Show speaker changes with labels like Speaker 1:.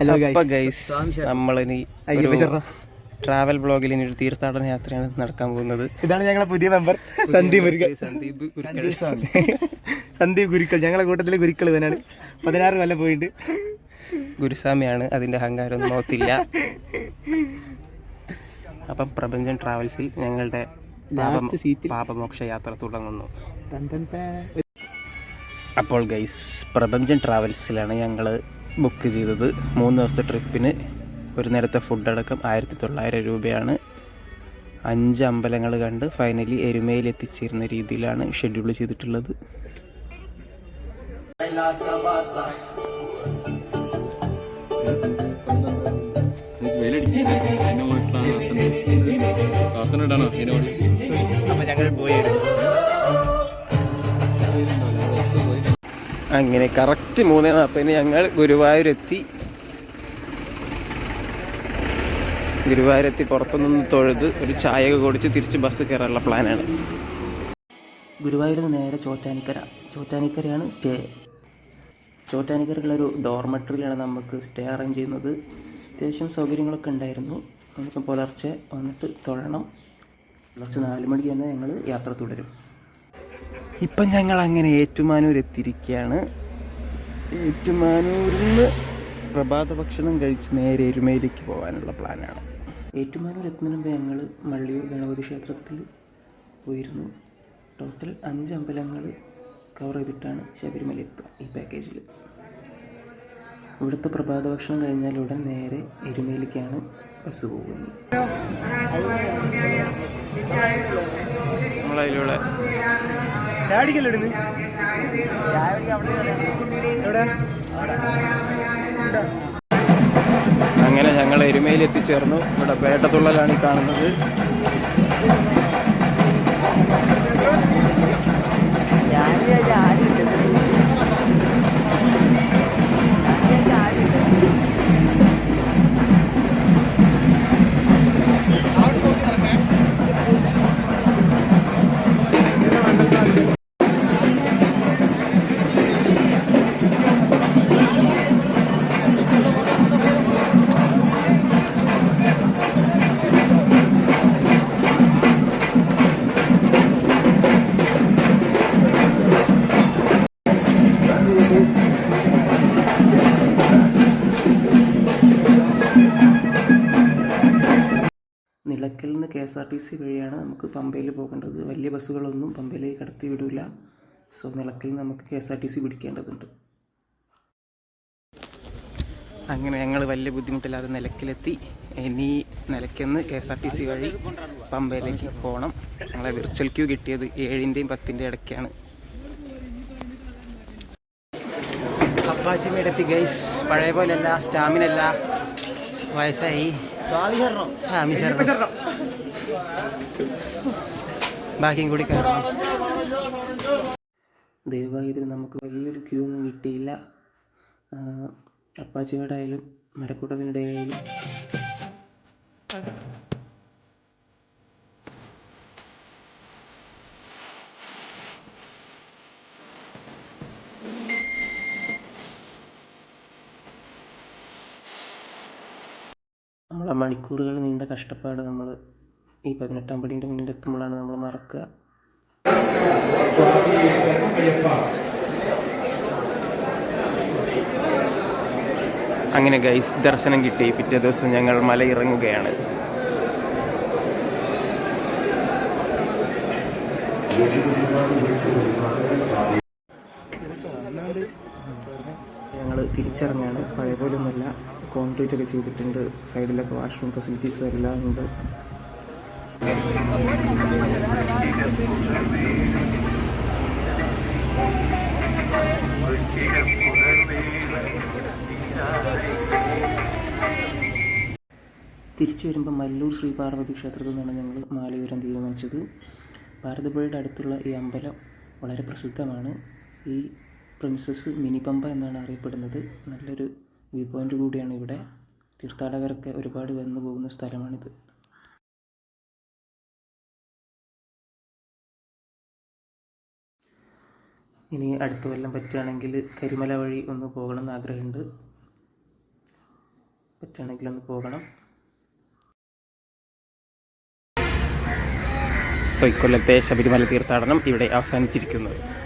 Speaker 1: Hello
Speaker 2: guys നമ്മളിനി travel ബ്ലോഗിൽ ഇനി ഒരു തീർത്ഥാടന യാത്രയാണ് നടക്കാൻ പോകുന്നത്.
Speaker 1: ഇതാണ് ഞങ്ങളുടെ പുതിയ മെമ്പർ സന്ദീപ് ഗുരുക്കൽ
Speaker 2: സന്ദീപ്
Speaker 1: സന്ദീപ് ഗുരുക്കൾ. ഞങ്ങളെ കൂട്ടത്തിലെ ഗുരുക്കൾ ഇവനാണ്. പതിനാറ് കൊല്ലം പോയിട്ട്.
Speaker 2: ഗുരുസ്വാമിയാണ്. അതിന്റെ അഹങ്കാരം നോത്തില്ല അപ്പം പ്രപഞ്ചം ട്രാവൽസിൽ ഞങ്ങളുടെ പാപമോക്ഷ യാത്ര തുടങ്ങുന്നു. അപ്പോൾ ഗൈസ് പ്രപഞ്ചം ട്രാവൽസിലാണ് ഞങ്ങൾ ബുക്ക് ചെയ്തത് മൂന്ന് ദിവസത്തെ ട്രിപ്പിന് ഒരു നേരത്തെ ഫുഡ് അടക്കം ആയിരത്തി തൊള്ളായിരം രൂപയാണ്. അഞ്ച് അമ്പലങ്ങൾ കണ്ട് ഫൈനലി എരുമയിൽ എത്തിച്ചേരുന്ന രീതിയിലാണ് ഷെഡ്യൂൾ ചെയ്തിട്ടുള്ളത്.
Speaker 1: അപ്പൊ ഞങ്ങൾ പോയത്
Speaker 2: അങ്ങനെ കറക്റ്റ് മൂന്നേ നാൽപ്പതിന് ഞങ്ങൾ ഗുരുവായൂരെത്തി. ഗുരുവായൂരെത്തി പുറത്തുനിന്ന് തൊഴുത് ഒരു ചായയൊക്കെ കുടിച്ച് തിരിച്ച് ബസ് കയറാനുള്ള പ്ലാനാണ്. ഗുരുവായൂരിൽ നിന്ന് നേരെ ചോറ്റാനിക്കര. ചോറ്റാനിക്കരയാണ് സ്റ്റേ. ചോറ്റാനിക്കരയിലൊരു ഡോർമെട്രിയിലാണ് നമുക്ക് സ്റ്റേ അറേഞ്ച് ചെയ്യുന്നത്. അത്യാവശ്യം സൗകര്യങ്ങളൊക്കെ ഉണ്ടായിരുന്നു. നമുക്ക് പുലർച്ചെ വന്നിട്ട് തൊഴണം. പുലർച്ചെ നാല് മണിക്ക് തന്നെ ഞങ്ങൾ യാത്ര തുടരും. ഇപ്പം ഞങ്ങൾ അങ്ങനെ ഏറ്റുമാനൂർ എത്തിയിരിക്കുകയാണ് ഏറ്റുമാനൂരിൽ നിന്ന് പ്രഭാത ഭക്ഷണം കഴിച്ച് നേരെ എരുമയിലേക്ക് പോകാനുള്ള പ്ലാനാണ്. ഏറ്റുമാനൂർ എത്തുന്നതിന് മുമ്പ് ഞങ്ങൾ മള്ളിയൂർ ഗണപതി ക്ഷേത്രത്തിൽ പോയിരുന്നു. ടോട്ടൽ അഞ്ച് അമ്പലങ്ങൾ കവർ ചെയ്തിട്ടാണ് ശബരിമല എത്തുക ഈ പാക്കേജിൽ ഇവിടുത്തെ പ്രഭാത ഭക്ഷണം കഴിഞ്ഞാൽ ഉടൻ നേരെ എരുമേലിക്കാണ് ബസ് പോകുന്നത്. നമ്മളതിലൂടെ.
Speaker 1: ഇടുന്ന്
Speaker 2: അങ്ങനെ ഞങ്ങൾ എരുമയിൽ എത്തിച്ചേർന്നു. ഇവിടെ പേട്ടത്തുള്ളലാണ് ഈ കാണുന്നത്. നിലയ്ക്കൽ നിന്ന് K S R T C വഴിയാണ് നമുക്ക് പമ്പയിൽ പോകേണ്ടത്. വലിയ ബസ്സുകളൊന്നും പമ്പയിലേക്ക് കടത്തി വിടില്ല സോ നിലയ്ക്കൽ നിന്ന് നമുക്ക് K S R T C പിടിക്കേണ്ടതുണ്ട്. അങ്ങനെ ഞങ്ങൾ വലിയ ബുദ്ധിമുട്ടില്ലാതെ നിലയ്ക്കലെത്തി. ഇനി നിലയ്ക്കെന്ന് K S R T C വഴി പമ്പയിലേക്ക് പോകണം ഞങ്ങളെ വിർച്വൽ ക്യൂ കിട്ടിയത് ഏഴിന്റെയും പത്തിന്റെയും ഇടയ്ക്കാണ്. അപ്പാച്ചിമേട് എത്തി ഗൈസ് പഴയ പോലെയല്ല സ്റ്റാമിന അല്ല വയസ്സായി സ്വാമി ശരണം. ബാക്കിയും കൂടി കയറണം ദയവായി ഇതിന് നമുക്ക് വലിയൊരു ക്യൂ ഒന്നും കിട്ടിയില്ല. അപ്പാച്ചിയുടെ ആയാലും മരക്കൂട്ടത്തിന്റെ ആയാലും. നമ്മളെ മണിക്കൂറുകൾ നീണ്ട കഷ്ടപ്പാട് നമ്മൾ ഈ പതിനെട്ടാം പടീന്റെ മുന്നിലെത്തുമ്പോഴാണ് നമ്മൾ മറക്കുക. അങ്ങനെ ഗൈസ് ദർശനം കിട്ടി. പിറ്റേ ദിവസം ഞങ്ങൾ മല ഇറങ്ങുകയാണ് ഞങ്ങൾ തിരിച്ചിറങ്ങുകയാണ് പഴയ പോലൊന്നുമല്ല കോൺക്രീറ്റ് ഒക്കെ ചെയ്തിട്ടുണ്ട്. സൈഡിലൊക്കെ വാഷ്റൂം ഫെസിലിറ്റീസും എല്ലാം ഉണ്ട്. തിരിച്ചു വരുമ്പോൾ മല്ലൂർ ശ്രീ പാർവതി ക്ഷേത്രത്തിൽ നിന്നാണ് ഞങ്ങൾ മാലയൂരം തീരുമാനിച്ചത്. ഭാരതപ്പുഴയുടെ അടുത്തുള്ള ഈ അമ്പലം വളരെ പ്രസിദ്ധമാണ്. ഈ പ്രിൻസസ് മിനി പമ്പ എന്നാണ് അറിയപ്പെടുന്നത്. നല്ലൊരു വ്യൂ പോയിന്റ് കൂടിയാണ് ഇവിടെ. തീർത്ഥാടകരൊക്കെ ഒരുപാട് വന്നു പോകുന്ന സ്ഥലമാണിത്. ഇനി അടുത്ത കൊല്ലം പറ്റുകയാണെങ്കിൽ കരിമല വഴി ഒന്ന് പോകണം എന്ന് ആഗ്രഹമുണ്ട്. പറ്റുകയാണെങ്കിൽ ഒന്ന് പോകണം. സോ ഇക്കൊല്ലത്തെ ശബരിമല തീർത്ഥാടനം ഇവിടെ അവസാനിച്ചിരിക്കുന്നത്.